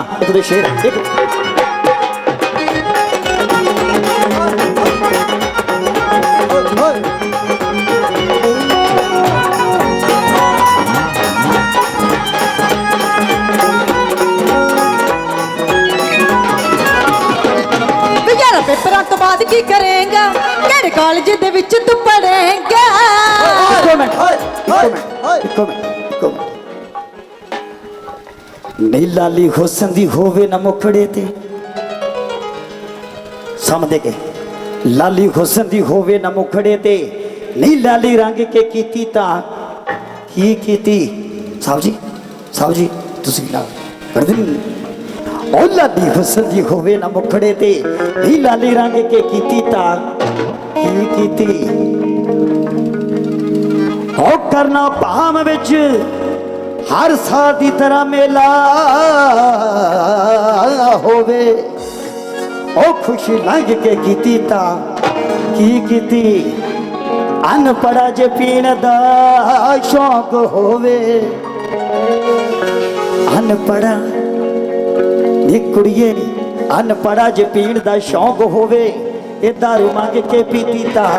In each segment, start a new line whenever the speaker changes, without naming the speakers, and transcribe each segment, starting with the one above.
ਹਾਂ ਇੱਕ ਦੇ ਸ਼ੇਰ ਇੱਕ
ਵੀ ਯਾਰ ਪੇਪਰਾਂ ਤੋਂ ਬਾਅਦ ਕੀ ਕਰੇਂਗਾ ਕਿਹੜੇ ਕਾਲਜ ਦੇ ਵਿੱਚ ਤੂੰ ਪੜ੍ਹੇਂਗਾ
ਇੱਕੋ ਮਿੰਟ ਇੱਕੋ ਮਿੰਟ ਇੱਕੋ ਮਿੰਟ ਇੱਕੋ ਮਿੰਟ ਨਹੀਂ ਲਾਲੀ ਹੁਸਨ ਦੀ ਹੋਵੇ ਨਾ ਮੁਖੜੇ ਤੇ। ਸਮਝਦੇ ਕੇ, ਲਾਲੀ ਹੁਸਨ ਦੀ ਹੋਵੇ ਨਾ ਮੁਖੜੇ ਤੇ। ਨਹੀਂ ਲਾਲੀ ਰੰਗ ਕੇ ਕੀਤੀ ਤਾਂ ਕੀ ਕੀਤੀ? ਸਾਹਿਬ ਜੀ ਸਾਹਿਬ ਜੀ, ਤੁਸੀਂ ਨਾ ਕਰਦੇ ਉਹ ਲਾਲੀ ਹੁਸਨ ਦੀ ਹੋਵੇ ਨਾ ਮੁਖੜੇ ਤੇ। ਨਹੀਂ ਲਾਲੀ ਰੰਗ ਕੇ ਕੀਤੀ ਤਾਂ ਕੀ ਕੀਤੀ? ਹੋ ਕਰਨਾ ਭਾਮ ਵਿੱਚ ਹਰ ਸਾਲ ਦੀ ਤਰ੍ਹਾਂ ਮੇਲਾ ਹੋਵੇ। ਉਹ ਖੁਸ਼ੀ ਲੰਘ ਕੇ ਕੀਤੀ ਤਾਂ ਕੀ ਕੀਤੀ? ਅਨਪੜਾ ਜੇ ਪੀਣ ਦਾ ਸ਼ੌਕ ਹੋਵੇ। ਅਨਪੜਾ ਨੀ ਕੁੜੀਏ, ਅਨਪੜਾ ਜੇ ਪੀਣ ਦਾ ਸ਼ੌਕ ਹੋਵੇ, ਇਹ ਦਾਰੂ ਮੰਗ ਕੇ ਪੀਤੀ ਤਾਂ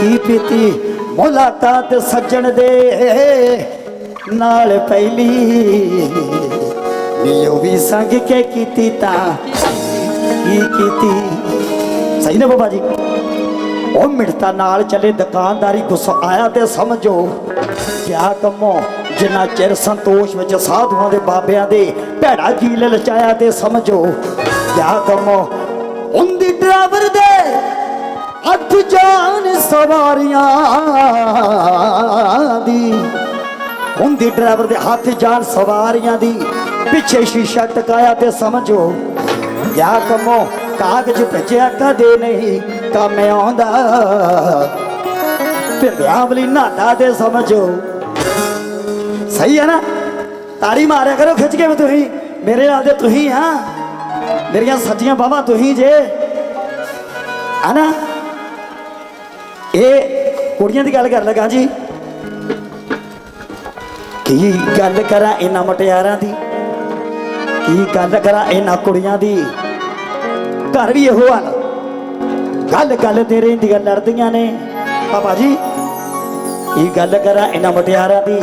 ਕੀ ਪੀਤੀ? ਮੁਲਾਕਾਤ ਸੱਜਣ ਦੇ ਨਾਲ ਪਹਿਲੀ ਨੀ ਵੀ ਸੰਗ ਕੇ ਕੀਤੀ ਤਾਂ ਕੀ ਕੀਤੀ? ਸਹੀ ਨਾ ਬਾਬਾ ਜੀ? ਉਹ ਮਿੰਟਾਂ ਨਾਲ ਚੱਲੇ ਦੁਕਾਨਦਾਰੀ ਗੁੱਸਾ ਆਇਆ ਤੇ ਸਮਝੋ, ਕਿਆ ਕੰਮੋ ਜਿੰਨਾ ਚਿਰ ਸੰਤੋਸ਼ ਵਿੱਚ ਸਾਧੂਆਂ ਦੇ ਬਾਬਿਆਂ ਦੇ ਭੈੜਾ ਜੀ ਲਚਾਇਆ ਤੇ ਸਮਝੋ, ਕਿਆ ਕੰਮੋ? ਹੁੰਦੀ ਡਰਾਈਵਰ ਦੇ ਹੱਥ ਜਾਨ ਸਵਾਰੀਆਂ ਹੁੰਦੀ ਡਰਾਈਵਰ ਦੇ ਹੱਥ ਜਾਣ ਸਵਾਰੀਆਂ ਦੀ ਪਿੱਛੇ ਸ਼ੀਸ਼ਾ ਟਕਾਇਆ ਤੇ ਸਮਝੋ, ਕਿਆ ਕੰਮੋ ਕਾਗਜ਼ ਭੇਜਿਆ, ਕਦੇ ਨਹੀਂ ਕੰਮ ਆਉਂਦਾ। ਪਿੰਡਿਆਂ ਵਾਲੀ ਨਾਟਾ ਤੇ ਸਮਝੋ। ਸਹੀ ਹੈ ਨਾ? ਤਾੜੀ ਮਾਰਿਆ ਕਰੋ, ਖਿੱਚ ਕੇ ਵੀ ਤੁਸੀਂ, ਮੇਰੇ ਨਾਲ ਦੇ ਤੁਸੀਂ ਆ। ਮੇਰੀਆਂ ਸੱਜੀਆਂ ਬਾਹਾਂ ਤੁਸੀਂ ਜੇ। ਹਨਾ ਇਹ ਕੁੜੀਆਂ ਦੀ ਗੱਲ ਕਰ ਲਗਾ ਜੀ। ਕੀ ਗੱਲ ਕਰਾਂ ਇਹਨਾਂ ਮਟਿਆਰਾਂ ਦੀ? ਕੀ ਗੱਲ ਕਰਾਂ ਇਹਨਾਂ ਕੁੜੀਆਂ ਦੀ? ਘਰ ਵੀ ਇਹੋ ਹਾਲ ਗੱਲ ਗੱਲ ਤੇਰੇ ਦੀਆਂ ਲੜਦੀਆਂ ਨੇ। ਪਾਪਾ ਜੀ, ਕੀ ਗੱਲ ਕਰਾਂ ਇਹਨਾਂ ਮਟਿਆਰਾਂ ਦੀ?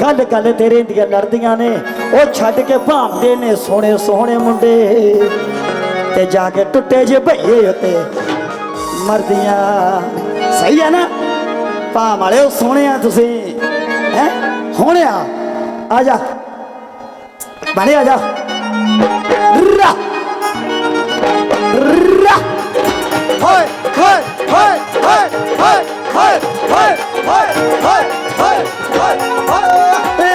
ਗੱਲ ਗੱਲ ਤੇਰੇ ਦੀਆਂ ਲੜਦੀਆਂ ਨੇ। ਉਹ ਛੱਡ ਕੇ ਭਾਂਦੇ ਨੇ ਸੋਹਣੇ ਸੋਹਣੇ ਮੁੰਡੇ। ਤੇ ਜਾ ਕੇ ਟੁੱਟੇ ਜੇ ਭਈਏ ਉੱਤੇ ਮਰਦੀਆਂ। ਸਹੀ ਹੈ ਨਾ? ਭਾਂ ਵਾਲਿਓ ਸੋਹਣਿਆ ਤੁਸੀਂ, ਹੈ? ਹੋਣਿਆ ਆ ਜਾ ਬਣੇ ਆ ਜਾ ਰਾ ਰਾ
ਹੋਏ ਹੋਏ ਹੋਏ ਹੋਏ ਹੋਏ ਹੋਏ ਹੋਏ ਹੋਏ ਹੋਏ ਹੋਏ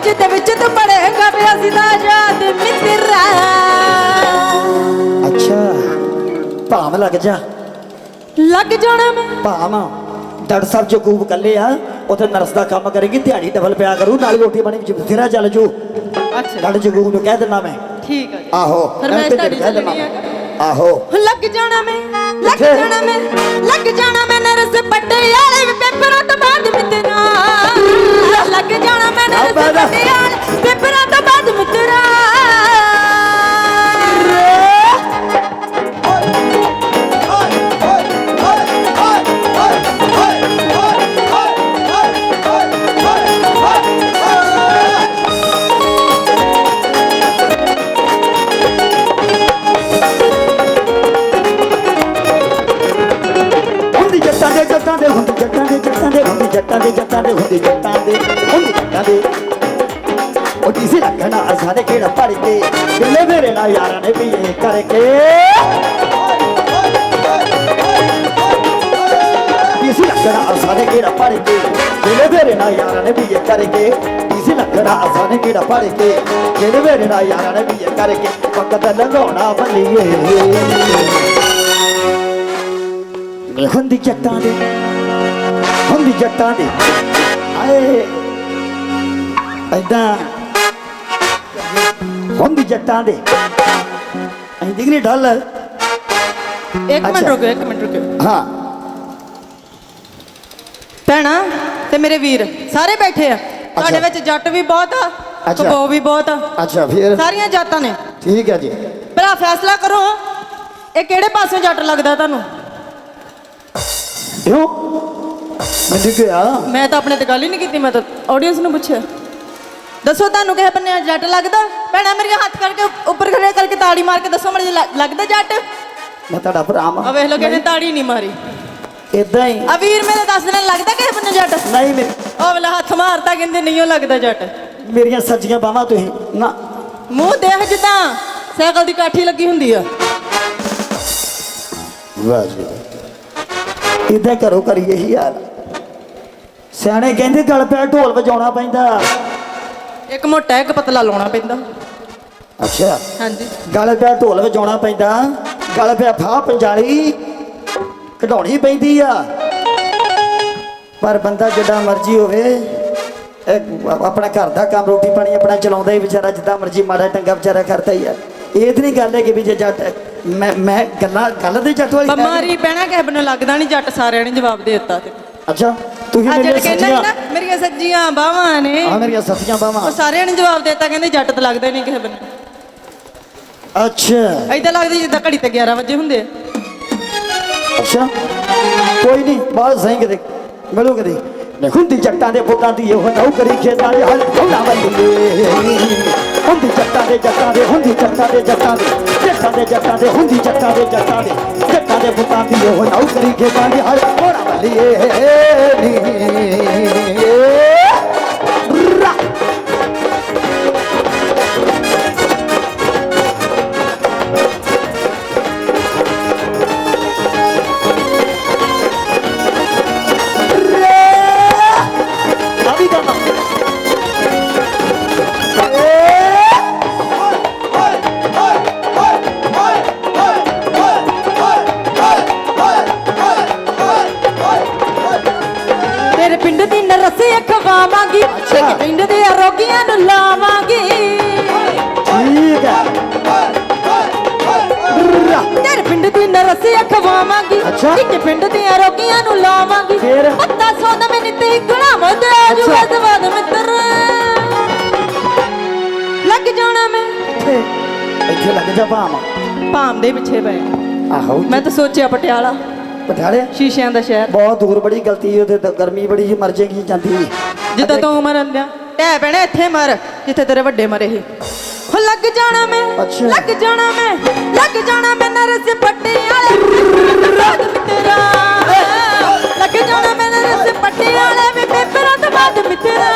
ਵਿਹਲਾ।
ਕਿਹੜੇ ਕਾਲਜ ਦੇ ਵਿੱਚ ਤੂੰ ਪੜ੍ਹੇਂਗਾ ਵੀ ਅਸੀਂ ਤਾਂ ਆਜ਼ਾਦ ਮਿੱਤਰਾ
ਅੱਛਾ ਭਾਵ ਲੱਗ ਜਾ।
ਲੱਗ ਜਾਣਾ ਮੈਂ।
ਭਾਵ ਡਾਕਟਰ ਸਾਹਿਬ ਜਗੂਬ ਕੱਲੇ ਆ ਉਥੇ ਨਰਸ ਦਾ ਕੰਮ ਕਰੇਗੀ ਦਿਹਾੜੀ ਡਬਲ ਪਿਆ ਕਰੂ ਨਾਲ ਰੋਟੀ ਪਾਣੀ ਵਿੱਚ ਬਥੇਰਾ ਚੱਲ ਜੂ।
ਅੱਛਾ।
ਡਾਕਟਰ ਜਗੂਬ ਨੂੰ ਕਹਿ ਦਿੰਦਾ ਮੈਂ।
ਠੀਕ ਹੈ
ਆਹੋ
ਫਰਮਾਇਸ਼
ਮੈਂ
ਤੁਹਾਡੀ ਚੱਲਣੀ
ਮੈਂ। ਆਹੋ।
ਲੱਗ ਜਾਣਾ ਮੈਂ ਲੱਗ? ਜਾਣਾ ਮੈਂ ਲੱਗ ਜਾਣਾ ਮੈਂ ਨਰਸ ਪਟਿਆਲੇ ਪੇਪਰਾਂ ਤੋਂ
ਜੱਟਾਂ ਦੇ ਜੱਟਾਂ ਦੇ ਹੁੰਦੀ ਜੱਟਾਂ ਦੇ ਜੱਟਾਂ ਦੇ ਹੁੰਦੀ ਜੱਟਾਂ ਦੇ ਜੱਟਾਂ ਦੇ ਹੁੰਦੀ ਜੱਟਾਂ ਦੇ ਹੁੰਦੀ ਜੱਟਾਂ ਦੇ। ਉਹ ਕਿਸੇ ਲੱਗਣਾ ਅਸਾਂ ਕਿਹੜਾ ਪੜ ਕੇ, ਦਿਲੇ ਮੇਰੇ ਨਾਲ ਯਾਰਾਂ ਨੇ ਵੀ ਇਹ ਕਰਕੇ। ਕਿਸੇ ਲੱਗਣਾ ਅਸਾਂ ਕਿਹੜਾ ਪੜ ਕੇ, ਦਿਲੇ ਮੇਰੇ ਨਾਲ ਯਾਰਾਂ ਨੇ ਵੀ ਇਹ ਕਰਕੇ। ਕਿਸੇ ਲੱਗਣਾ ਆਸਾਨ ਕਿਹੜਾ ਪੜ ਕੇ ਕਿਹੜੇ ਵੇਲੇ ਨਾਲ ਯਾਰਾਂ ਨੇ ਵੀ ਕਰਕੇ। ਵਕਤ ਲੰਘਾਉਣਾ ਬੱਲੀਏ ਵੇ ਹੁੰਦੀ ਜੱਟਾਂ ਦੇ ਹੁੰਦੀ ਜੱਟਾਂ ਦੇ। ਆਏ ਐਦਾਂ ਹੁੰਦੀ ਜੱਟਾਂ ਦੇ। ਐਂ ਦਿਗਰੀ ਢਲ
ਇੱਕ ਮਿੰਟ
ਅੱਛਾ।
ਰੁਕੋ ਇੱਕ ਮਿੰਟ ਰੁਕੋ
ਹਾਂ।
ਭੈਣਾ ਤੇ ਮੇਰੇ ਵੀਰ ਸਾਰੇ ਬੈਠੇ ਆ। ਤੁਹਾਡੇ ਵਿੱਚ ਜੱਟ ਵੀ ਬਹੁਤ ਆ
ਅੱਛਾ।
ਕਬੋ ਵੀ ਬਹੁਤ ਆ।
ਅੱਛਾ ਫਿਰ?
ਸਾਰੀਆਂ ਜਾਤਾਂ ਨੇ।
ਠੀਕ ਹੈ ਜੀ।
ਭਰਾ ਫੈਸਲਾ ਕਰੋ। ਇਹ ਕਿਹੜੇ ਪਾਸੇ ਜੱਟ ਲੱਗਦਾ ਤੁਹਾਨੂੰ?
ਕਿਉਂ? ਮੈਨੂੰ ਕਿਹਾ
ਮੈਂ ਤਾਂ ਆਪਣੇ ਤੇ ਗੱਲ ਹੀ ਨਹੀਂ ਕੀਤੀ ਮੈਂ ਤਾਂ ਆਡੀਅנס ਨੂੰ ਪੁੱਛਿਆ। ਦੱਸੋ ਤੁਹਾਨੂੰ ਕਿਸੇ ਬੰਨੇ ਜੱਟ ਲੱਗਦਾ? ਭੈਣਾ ਮੇਰੀਆਂ ਹੱਥ ਕਰਕੇ ਉੱਪਰ ਖੜੇ ਕਰਕੇ ਤਾੜੀ ਮਾਰ ਕੇ ਦੱਸੋ ਮੜੀ ਲੱਗਦਾ ਜੱਟ?
ਮੈਂ ਤੁਹਾਡਾ ਭਰਾ
ਆ
ਮਾਂ
ਵੇਖ ਲੋ ਕਿਹਨੇ ਤਾੜੀ ਨਹੀਂ ਮਾਰੀ।
ਇਦਾਂ ਹੀ।
ਆ ਵੀਰ ਮੇਰੇ ਦੱਸ ਦੇਣ ਲੱਗਦਾ ਕਿਸੇ ਬੰਨੇ ਜੱਟ?
ਨਹੀਂ ਮੇਰੀ
ਉਹ ਵੇਲੇ ਹੱਥ ਮਾਰਦਾ ਕਹਿੰਦੇ ਨਹੀਂ ਉਹ ਲੱਗਦਾ ਜੱਟ।
ਮੇਰੀਆਂ ਸੱਜੀਆਂ ਬਾਹਾਂ ਤੁਸੀਂ ਨਾ।
ਮੂੰਹ ਦੇਖ ਜਿੱਦਾਂ ਸਾਈਕਲ ਦੀ ਕਾਠੀ ਲੱਗੀ ਹੁੰਦੀ ਆ।
ਵਾਹ ਜੀ ਇਦਾਂ ਕਰੋ ਕਰੀਏ ਹੀ ਯਾਰ ਸਿਆਣੇ ਕਹਿੰਦੇ ਗਲ ਪਿਆ ਢੋਲ ਵਜਾਉਣਾ ਪੈਂਦਾ।
ਇੱਕ ਮੋਟਾ ਇੱਕ ਪਤਲਾ ਲਾਉਣਾ ਪੈਂਦਾ।
ਅੱਛਾ।
ਹਾਂਜੀ।
ਗਲ ਪਿਆ ਢੋਲ ਵਜਾਉਣਾ ਪੈਂਦਾ। ਗਲ ਪਿਆ ਫਾਹ ਪੰਜਾਲੀ ਕਢਾਉਣੀ ਪੈਂਦੀ ਆ। ਪਰ ਬੰਦਾ ਜਿੱਡਾ ਮਰਜ਼ੀ ਹੋਵੇ ਇਹ ਆਪਣਾ ਘਰ ਦਾ ਕੰਮ ਰੋਟੀ ਪਾਣੀ ਆਪਣਾ ਚਲਾਉਂਦਾ ਹੀ ਵਿਚਾਰਾ ਜਿੱਦਾਂ ਮਰਜ਼ੀ ਮਾੜਾ ਟੰਗਾ ਵਿਚਾਰਾ ਕਰਦਾ ਹੀ ਆ। ਇਹ ਤਾਂ ਨਹੀਂ ਗੱਲ ਹੈ ਕਿ ਵੀ ਜੇ ਜੱਟ ਮੈਂ ਮੈਂ ਗੱਲਾਂ ਗੱਲ ਦੇ ਜੱਟ ਵਾਲੀ।
ਬਿਮਾਰੀ ਪੈਣਾ ਕਿਸੇ ਬੰਨੇ ਲੱਗਦਾ ਨਹੀਂ ਜੱਟ ਸਾਰਿਆਂ ਨੇ ਜਵਾਬ ਦੇ ਦਿੱਤਾ ਤੇ।
ਅੱਛਾ ਤੁਸੀਂ ਮੇਰੀਆਂ
ਜੱਟ ਕਹਿੰਦਾ
ਸੱਜੀਆਂ
ਨਾ ਮੇਰੀਆਂ ਸੱਜੀਆਂ ਬਾਹਾਂ ਨੇ।
ਆ ਮੇਰੀਆਂ ਸੱਜੀਆਂ
ਉਹ
ਬਾਹਾਂ
ਸਾਰਿਆਂ ਨੇ ਜਵਾਬ ਦੇ ਦਿੱਤਾ ਕਹਿੰਦੇ ਜੱਟ ਤਾਂ ਲੱਗਦਾ ਹੀ ਨਹੀਂ ਕਿਸੇ ਬੰਨੇ।
ਅੱਛਾ।
ਐਦਾਂ ਲੱਗਦਾ ਜਿੱਦਾਂ ਘੜੀ ਤੇ 11 ਵਜੇ ਹੁੰਦੇ ਆ।
ਅੱਛਾ। ਕੋਈ ਨਹੀਂ ਬਾਅਦ ਸਹੀ ਕਿਤੇ ਮਿਲੂ ਕਦੇ। ਹੁੰਦੀ ਜੱਟਾਂ ਦੇ ਪੁੱਤਾਂ ਦੀ ਉਹ ਨੌਕਰੀ ਖੇਤਾਂ ਦੇ ਹਲ ਹੁੰਦੀ ਜੱਟਾਂ ਦੇ ਜੱਟਾਂ ਦੇ ਹੁੰਦੀ ਜੱਟਾਂ ਦੇ ਜੱਟਾਂ ਦੇ ਜੱਟਾਂ ਦੇ ਜੱਟਾਂ ਦੇ ਹੁੰਦੀ ਜੱਟਾਂ ਦੇ ਜੱਟਾਂ ਦੇ ਜੱਟਾਂ ਦੇ ਪੁੱਤਾਂ ਦੀ ਉਹ ਨੌਕਰੀ ਖੇਤਾਂ ਦੇ ਹਲ ਕੋਣਾ ਬੰਦੀਏ ਰਾ ਅੱਛਾ।
ਇੱਕ ਪਿੰਡ ਦੇ ਰੋਗੀਆਂ ਨੂੰ ਲਾਵਾਂਗੀ।
ਫੇਰ?
ਪੱਤਾ ਸੋਨਾ ਮੈਨੇ ਤੇ ਗੁਲਾਮ ਤੇ ਆਜੂ। ਅਦਵਾਦ ਮਿੱਤਰ। ਲੱਗ ਜਾਣਾ ਮੈਂ।
ਇੱਥੇ। ਇੱਥੇ ਲੱਗ ਜਾ ਭਾਮ।
ਭਾਮ ਦੇ ਪਿੱਛੇ ਪਏ।
ਆਹੋ।
ਮੈਂ ਤਾਂ ਸੋਚਿਆ ਪਟਿਆਲਾ।
ਪਠਾਲੇ
ਸ਼ੀਸ਼ਿਆਂ ਦਾ ਸ਼ਹਿਰ।
ਬਹੁਤ ਦੂਰ ਬੜੀ ਗਲਤੀ ਉਹਦੇ ਗਰਮੀ ਬੜੀ ਜੀ ਮਰ ਜਾਏਗੀ ਜਾਂਦੀ।
ਜਿੱਦਾਂ ਤੂੰ ਮਰਨ ਦਿਆ। ਟੈ ਪੈਣਾ ਇੱਥੇ ਮਰ ਜਿੱਥੇ ਤੇਰੇ ਵੱਡੇ ਮਰੇ ਸੀ। ਹੋ ਲੱਗ ਜਾਣਾ ਮੈਂ। ਲੱਗ ਜਾਣਾ ਮੈਂ ਲੱਗ ਜਾਣਾ ਮੈਂ ਨਰਸ ਪੱਟੀ ਵਾਲੇ। ਰਾਤ ਮਿੱਤਰਾ ਲੱਗ ਜਾਣਾ ਮੈਂ ਨਰਸ ਪੱਟੀ ਵਾਲੇ ਵੀ ਪੇਪਰਾਂ ਤੋਂ ਬਾਅਦ ਮਿੱਤਰਾ।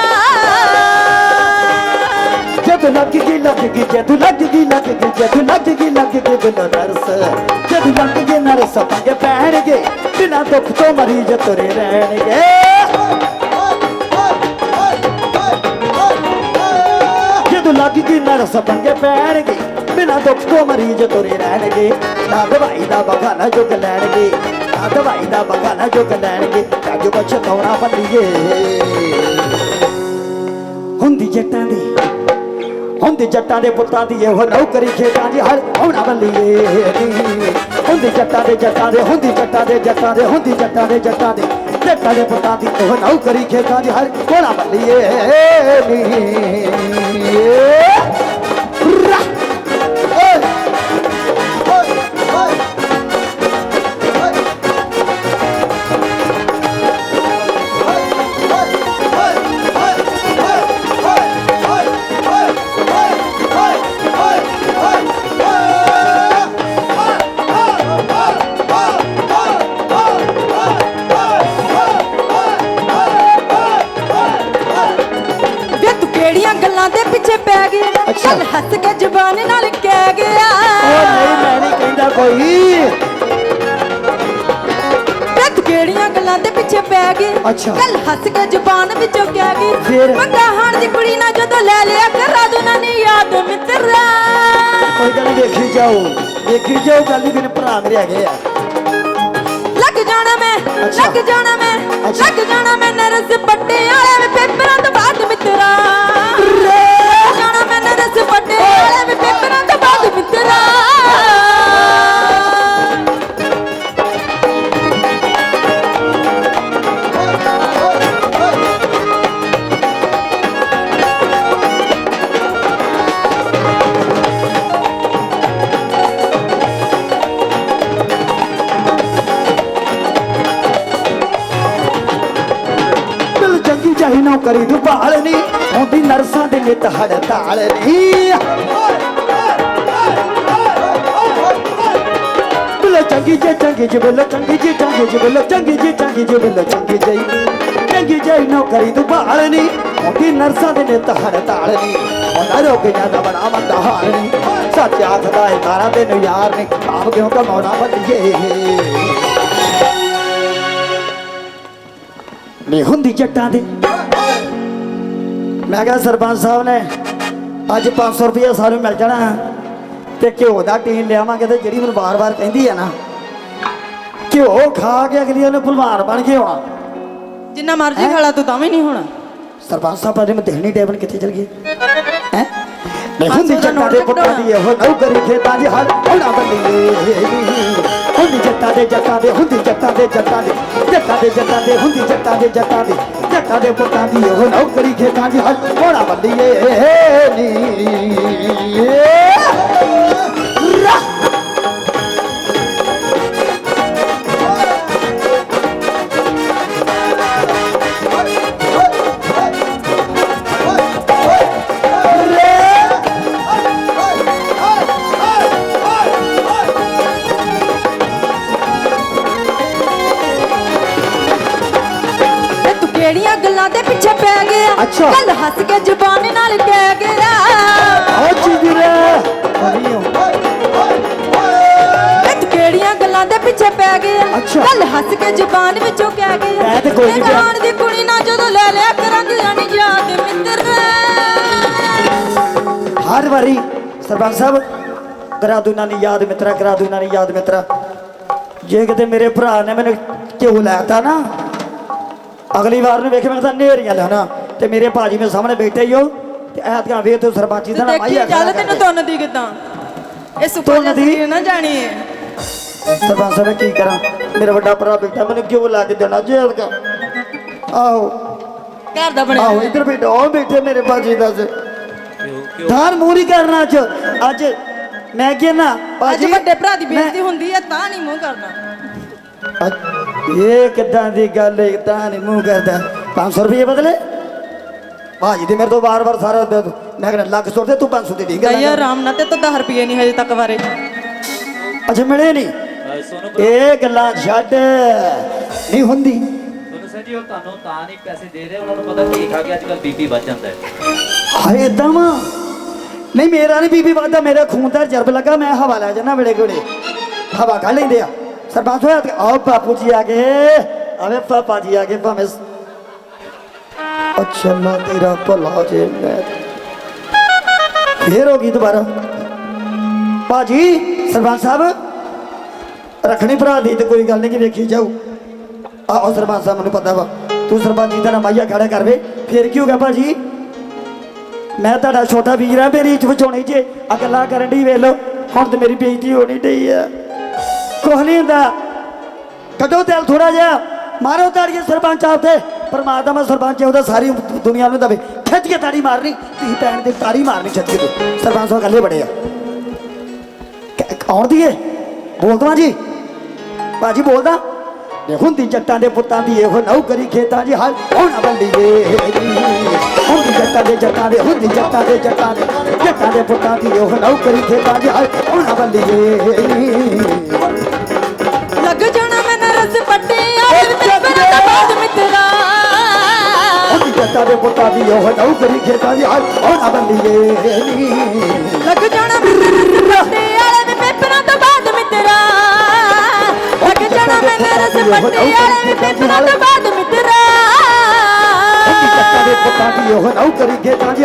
ਜਦ ਲੱਗ ਗਈ ਲੱਗ ਗਈ ਜਦ ਲੱਗ ਗਈ ਲੱਗ ਗਈ ਜਦ ਲੱਗ ਗਈ ਲੱਗ ਗਈ ਬਿਨ ਨਰਸ। ਜਦ ਲੱਗ ਗਈ ਨਰਸ ਪੰਗੇ ਪੈਣਗੇ ਬਿਨਾਂ ਦੁੱਖ ਤੋਂ ਮਰੀਜ਼ ਤੁਰੇ ਰਹਿਣਗੇ। ਲੱਗ ਗਈ, ਨਰਸ ਪੰਗੇ ਪੈਣਗੇ। ਬਿਨਾਂ ਦੁੱਖ ਤੋਂ ਮਰੀਜ਼ ਤੁਰੇ ਰਹਿਣਗੇ। ਨਾ ਦਵਾਈ ਦਾ ਬਗਾਨਾ ਚੁੱਕ ਲੈਣਗੇ। ਨਾ ਦਵਾਈ ਦਾ ਬਗਾਨਾ ਚੁੱਕ ਲੈਣਗੇ। ਅੱਜ ਪਛਤਾਉਣਾ ਬੰਦੀਏ। ਹੁੰਦੀ ਜੱਟਾਂ ਦੀ, ਹੁੰਦੀ ਜੱਟਾਂ ਦੇ ਪੁੱਤਾਂ ਦੀ ਇਹੋ ਨੌਕਰੀ ਖੇਤਾਂ ਦੀ ਹਰ ਆਉਣਾ ਬੱਲੀਏ ਹੁੰਦੀ ਜੱਟਾਂ ਦੇ ਜੱਟਾਂ ਦੇ, ਹੁੰਦੀ ਜੱਟਾਂ ਦੇ ਜੱਟਾਂ ਦੇ, ਹੁੰਦੀ ਜੱਟਾਂ ਦੇ ਜੱਟਾਂ ਦੇ। ਜੱਟਾਂ ਦੇ ਪੁੱਤਾਂ ਦੀ ਉਹ ਨੌਕਰੀ ਖੇਤਾਂ ਦੀ ਹਰ ਆਉਣਾ ਬੱਲੀਏ ਰਾ ਉਹ ਨਹੀਂ ਮੈਂ ਨਹੀਂ ਕਹਿੰਦਾ ਕੋਈ
ਵੇ ਤੂੰ ਕਿਹੜੀਆਂ ਗੱਲਾਂ ਦੇ ਪਿੱਛੇ ਪੈ ਗਏ
ਅੱਛਾ।
ਕੱਲ ਹੱਸ ਕੇ ਜ਼ੁਬਾਨ ਵਿੱਚੋਂ ਕਹਿ ਗਈ
ਫਿਰ?
ਮੰਗਾ ਹਾਣ ਦੀ ਕੁੜੀ ਨਾਲ ਜਦੋਂ ਲੈ ਲਿਆ ਕਰਾ ਦੋ ਨਾ ਨੀ ਯਾਦ ਮਿੱਤਰਾ
ਕੋਈ ਗੱਲ ਨੀ ਵੇਖੀ ਜਾਓ ਵੇਖੀ ਜਾਓ ਗੱਲ ਨਹੀਂ ਭਰਾ ਮੇਰੇ ਹੈਗੇ ਆ
ਲੱਗ ਜਾਣਾ ਮੈਂ
ਅੱਛਾ।
ਲੱਗ ਜਾਣਾ ਮੈਂ
ਅੱਛਾ।
ਲੱਗ ਜਾਣਾ ਮੈਂ ਨਰਸ ਪੱਟੇ ਵਾਲੇ ਵੀ ਪੇਪਰਾਂ ਤੋਂ ਬਾਅਦ ਮਿੱਤਰਾ ਲੱਗ ਜਾਣਾ ਮੈਂ ਨਰਸ ਪੱਟੇ ਵਾਲੇ ਵੀ ਪੇਪਰਾਂ
ਨਰਸਾਂ ਦੇ ਹੜਤਾਲ ਨਹੀਂ ਬਿਲ ਚੰਗੀ ਜੇ ਚੰਗੀ ਜੇ ਬਿਲ, ਚੰਗੀ ਜੇ ਚੰਗੀ ਜੇ ਬਿਲ, ਚੰਗੀ ਜੇ ਚੰਗੀ ਜੇ ਬਿਲ, ਚੰਗੀ ਜੇ ਚੰਗੀ ਜੇ ਨੌਕਰੀ ਤੂੰ ਭਾਲ ਨਹੀਂ ਹੁੰਦੀ ਨਰਸਾਂ ਦੇ ਨਿਤ ਹੜਤਾਲ ਨਹੀਂ ਉਹਨਾਂ ਰੋਗੀਆਂ ਦਾ ਬੜਾ ਮੰਦਾ ਹਾਲ ਨਹੀਂ ਸੱਚ ਆਖਦਾ ਏ ਤਾਰਾ ਤੈਨੂੰ ਯਾਰ ਨੇ, ਆਪ ਕਿਉਂ ਕਮਾਉਣਾ ਬੰਦੀਏ ਨਹੀਂ ਹੁੰਦੀ ਜੱਟਾਂ ਦੇ। ਮੈਂ ਕਿਹਾ ਸਰਪੰਚ ਸਾਹਿਬ ਨੇ ਅੱਜ 500 ਰੁਪਏ ਸਾਨੂੰ ਮਿਲ ਜਾਣਾ ਤੇ ਘਿਓ ਦਾ ਟੀਨ ਲਿਆਵਾਂਗੇ ਤੇ ਜਿਹੜੀ ਮੈਨੂੰ ਵਾਰ-ਵਾਰ ਕਹਿੰਦੀ ਆ ਨਾ ਘਿਓ ਖਾ ਕੇ ਅਗਲੀ ਉਹਨੇ ਭਲਵਾਨ ਬਣ ਕੇ ਆਉਣਾ।
ਜਿੰਨਾ ਮਰਜ਼ੀ ਖਾਲਾ ਤੂੰ ਤਾਂ ਵੀ ਨਹੀਂ ਹੋਣਾ।
ਸਰਪੰਚ ਸਾਹਿਬ ਅੱਜ ਮੈਂ ਦੇਣੀ ਟੇਬਲ ਕਿੱਥੇ ਚਲ ਗਈ। ਹੈ? ਨਹੀਂ ਹੁੰਦੀ
ਦਾ
ਜੱਟਾਂ ਪੁੱਤਾਂ ਦੀ ਇਹੋ ਨੌਕਰੀ ਖੇਤਾਂ ਦੀ ਹਲ ਹੋਣਾ ਬੰਦੀਏ ਹੁੰਦੀ ਜੱਟਾਂ ਦੇ ਜੱਟਾਂ ਦੇ ਹੁੰਦੀ ਜੱਟਾਂ ਦੇ ਜੱਟਾਂ ਦੇ ਜੱਟਾਂ ਦੇ ਜੱਟਾਂ ਦੇ ਹੁੰਦੀ ਜੱਟਾਂ ਦੇ ਜੱਟਾਂ ਦੇ। ਜੱਟਾਂ ਪੁੱਤਾਂ ਦੀ ਉਹ ਨੌਕਰੀ ਖੇਤਾਂ ਦੀ ਹੱਥ ਹੋਣਾ ਬੰਦੀਏ। ਨੀ।
ਗੱਲਾਂ ਪੈ ਗਿਆ।
ਅੱਛਾ।
ਕੱਲ ਹੱਸ ਕੇ ਜ਼ੁਬਾਨ ਨਾਲ ਕਹਿ ਗਿਆ।
ਆ ਚੀਜ਼ਰੇ ਬੜੀਓ
ਤੇ ਤੂੰ ਕਿਹੜੀਆਂ ਗੱਲਾਂ ਦੇ ਪਿੱਛੇ ਪੈ ਗਿਆ।
ਅੱਛਾ।
ਕੱਲ ਹੱਸ ਕੇ ਜ਼ੁਬਾਨ ਵਿੱਚੋਂ ਕਹਿ ਗਿਆ।
ਮੈਂ ਤੇ ਕੋਈ ਨੀ।
ਜਾਣ ਦੀ ਕੁੜੀ ਨਾਲ ਜਦੋਂ ਲੈ ਲਿਆ ਕਰਾਂਗੇ ਨਹੀਂ ਯਾਦ ਮਿੱਤਰ।
ਹਰ ਵਾਰੀ ਸਰਪੰਚ ਸਾਹਿਬ ਕਰਾ ਦੂ ਨਾ ਨੀ ਯਾਦ ਮਿੱਤਰਾ ਕਰਾ ਦੂ ਨਾ ਨੀ ਯਾਦ ਮਿੱਤਰਾ। ਜੇ ਕਿਤੇ ਮੇਰੇ ਭਰਾ ਨੇ ਮੈਨੂੰ ਘਿਓ ਲੈਤਾ ਨਾ ਅਗਲੀ ਵਾਰ ਨੂੰ ਵੇਖ ਮੈਂ ਤਾਂ ਨੇਰੀਆਂ ਲੈਣਾ ਤੇ ਮੇਰੇ ਭਾਜੀ ਮੇਰੇ ਸਾਹਮਣੇ ਬੈਠੇ ਹੀ ਹੋ। ਤੇ ਐਤਕਾਂ ਵੇਖ ਤੂੰ ਸਰਪੰਚੀ ਦਾ ਨਾ
ਦੇਖੀ
ਮਾਈਆ
ਚੱਲ ਤੈਨੂੰ ਤੁੰਨ ਦੀ ਕਿਦਾਂ? ਇਹ ਸੁੱਕਾ
ਤੁੰਨ ਦੀ?
ਨਾ ਜਾਣੀ ਹੈ
ਸਰਪੰਚ ਸਾਹਿਬ ਮੈਂ ਕੀ ਕਰਾਂ? ਮੇਰਾ ਵੱਡਾ ਭਰਾ ਬੈਠਾ ਮੈਨੂੰ ਘਿਓ ਲਾ ਕੇ ਦੇਣਾ ਜੇਲ੍ਹ ਦਾ। ਆਹੋ।
ਘਰ ਦਾ ਬਣਿਆ
ਆਹੋ। ਇੱਧਰ ਬੈਠਾ ਉਹ ਬੈਠੇ ਮੇਰੇ ਭਾਜੀ ਦਾ ਧਾਰ ਮੂਰੀ ਕਰਨਾ ਅੱਜ। ਅੱਜ ਮੈਂ ਕਹਿੰਦਾ
ਅੱਜ
ਭਾਜੀ
ਵੱਡੇ ਭਰਾ ਦੀ
ਮੈਂ-
ਬੇਇੱਜ਼ਤੀ ਹੁੰਦੀ ਹੈ ਤਾਂ ਨਹੀਂ ਮੂੰਹ ਕਰਨਾ।
ਇਹ ਕਿੱਦਾਂ ਦੀ ਗੱਲ ਹੈ ਤਾਂ ਨਹੀਂ ਮੂੰਹ ਕਰਦਾ। 500 ਰੁਪਏ ਬਦਲੇ? ਭਾਜੀ ਤੇ ਮੇਰੇ ਤੋਂ ਵਾਰ-ਵਾਰ ਸਾਰਾ ਦੇ। ਮੈਂ ਕਹਿੰਦਾ ਲੱਖ ਸੁੱਟ ਦੇ ਤੂੰ 500 ਦੇ ਦੇਂਗਾ
ਗਈ ਆਰਾਮ ਨਾਲ ਤੇ ਤਾਂ 10 ਰੁਪਏ ਨਹੀਂ ਹਜੇ ਤੱਕ ਵਾਰੇ।
ਅੱਛਾ ਮਿਲੇ ਨਹੀਂ
ਸੋਨੂੰ
ਇਹ ਗੱਲਾਂ ਛੱਡ। ਨਹੀਂ ਹੁੰਦੀ।
ਸੋਨੂੰ ਸਰ ਜੀ ਉਹ ਤੁਹਾਨੂੰ ਤਾਂ ਨਹੀਂ ਪੈਸੇ ਦੇ ਰਹੇ ਉਹਨਾਂ ਨੂੰ ਪਤਾ ਕੀ ਖਾ ਕੇ ਅੱਜ ਕੱਲ ਬੀਪੀ ਵੱਧ ਜਾਂਦਾ ਹੈ।
ਹਾਏ ਏਦਾਂ ਵਾ? ਨਹੀਂ ਮੇਰਾ ਨਹੀਂ ਬੀਬੀ ਵਾਦਾ ਮੇਰੇ ਖੂਨ ਦਾ ਜਰਬ ਲੱਗਾ ਮੈਂ ਹਵਾ ਲੈ ਜਾਣਾ ਵੇਲੇ ਕੋਲੇ ਹਵਾ ਖਾ ਲੈਂਦੇ ਆ। ਸਰਪੰਚ ਹੋਇਆ ਤੇ ਆਓ ਬਾਪੂ ਜੀ ਆ ਗਏ ਆਵੇ ਪਾਪਾ ਜੀ ਆ ਗਏ ਭਾਵੇਂ ਅੱਛਾ ਨਾ ਤੇਰਾ ਭਲਾ ਜੇ ਮੈਂ ਫੇਰ ਹੋ ਗਈ ਦੁਬਾਰਾ ਭਾਜੀ ਸਰਪੰਚ ਸਾਹਿਬ ਰੱਖਣੀ ਭਰਾ ਦੀ ਤੇ ਕੋਈ ਗੱਲ ਨਹੀਂ ਕਿ ਵੇਖੀ ਜਾਊ ਆਓ ਸਰਪੰਚ ਸਾਹਿਬ ਮੈਨੂੰ ਪਤਾ ਵਾ ਤੂੰ ਸਰਪੰਚ ਜੀ ਦਾ ਮਾਈਆ ਖੜਾ ਕਰਵੇ ਫੇਰ ਕੀ ਹੋ ਗਿਆ ਭਾਜੀ ਮੈਂ ਤੁਹਾਡਾ ਛੋਟਾ ਵੀਰ ਆ, ਮੇਰੀ ਇੱਜ਼ਤ ਬਚਾਉਣੀ ਜੇ। ਆ ਗੱਲਾਂ ਕਰਨ ਦੀ ਵੇਖ ਲਓ। ਹੁਣ ਤੇ ਮੇਰੀ ਬੇਇੱਜ਼ਤੀ ਹੋਣੀ ਢਈ ਆ। ਕੁਛ ਨਹੀਂ ਹੁੰਦਾ। ਕੱਢੋ ਦਿਲ ਥੋੜਾ ਜਿਹਾ। ਮਾਰੋ ਤਾੜੀਏ ਸਰਪੰਚ ਆਪਦੇ। ਪਰਮਾਤਮਾ ਸਰਪੰਚ ਉਹਦਾ ਸਾਰੀ ਦੁਨੀਆ ਨੂੰ ਦਵੇ। ਖਿੱਚ ਕੇ ਤਾੜੀ ਮਾਰਨੀ। ਤੀ ਭੈਣ ਦੀ ਤਾੜੀ ਮਾਰਨੀ ਛੱਤ ਕੇ। ਸਰਪੰਚ ਸਾਹਿਬ ਗੱਲੇ ਬੜੇ ਆ। ਕੌਣ ਦੀਏ? ਬੋਲਦਾ ਜੀ? ਬਾਜੀ ਬੋਲਦਾ। ਹੁੰਦੀ ਜੱਟਾਂ ਦੇ ਪੁੱਤਾਂ ਦੀ ਇਹੋ ਨੌਕਰੀ ਖੇਤਾਂ ਜੀ ਹਾਲ ਹੋਣਾ ਬੰਦੀਏ ਹੁੰਦੀ ਜੱਟਾਂ ਦੇ ਜੱਟਾਂ ਦੇ, ਹੁੰਦੀ ਜੱਟਾਂ ਦੇ ਜੱਟਾਂ ਦੇ। ਜੱਟਾਂ ਦੇ ਪੁੱਤਾਂ ਦੀ ਇਹੋ ਨੌਕਰੀ ਖੇਤਾਂ 'ਚ। ਹਾਲ ਹੋਣਾ ਬੰਦੀਏ ਦੇ ਪੁੱਤਾਂ ਦੀ ਇਹੋ ਨੌਕਰੀ ਖੇਤਾਂ 'ਚ ਹਾਲ ਹੋਣਾ ਬੰਦੀਏ
ਲੱਗ ਜਾਣਾ ਮੈਂ ਨਰਸ ਪੱਟੇ ਆਲੇ ਦੇ ਪੇਪਰਾਂ ਤੋਂ ਬਾਅਦ ਮਿੱਤਰਾ ਲੱਗ ਜਾਣਾ ਜਾਣਾ ਮੈਨੇ ਰਸ ਪੱਟੇ ਵਾਲੇ ਵੀ ਪੇਪਰਾਂ ਤੋਂ ਬਾਅਦ ਮਿੱਤਰਾ
ਜੱਟਾਂ ਦੇ ਪੁੱਤਾਂ ਦੀ ਉਹ ਨੌਕਰੀ ਗੇਟਾਂ ਦੀ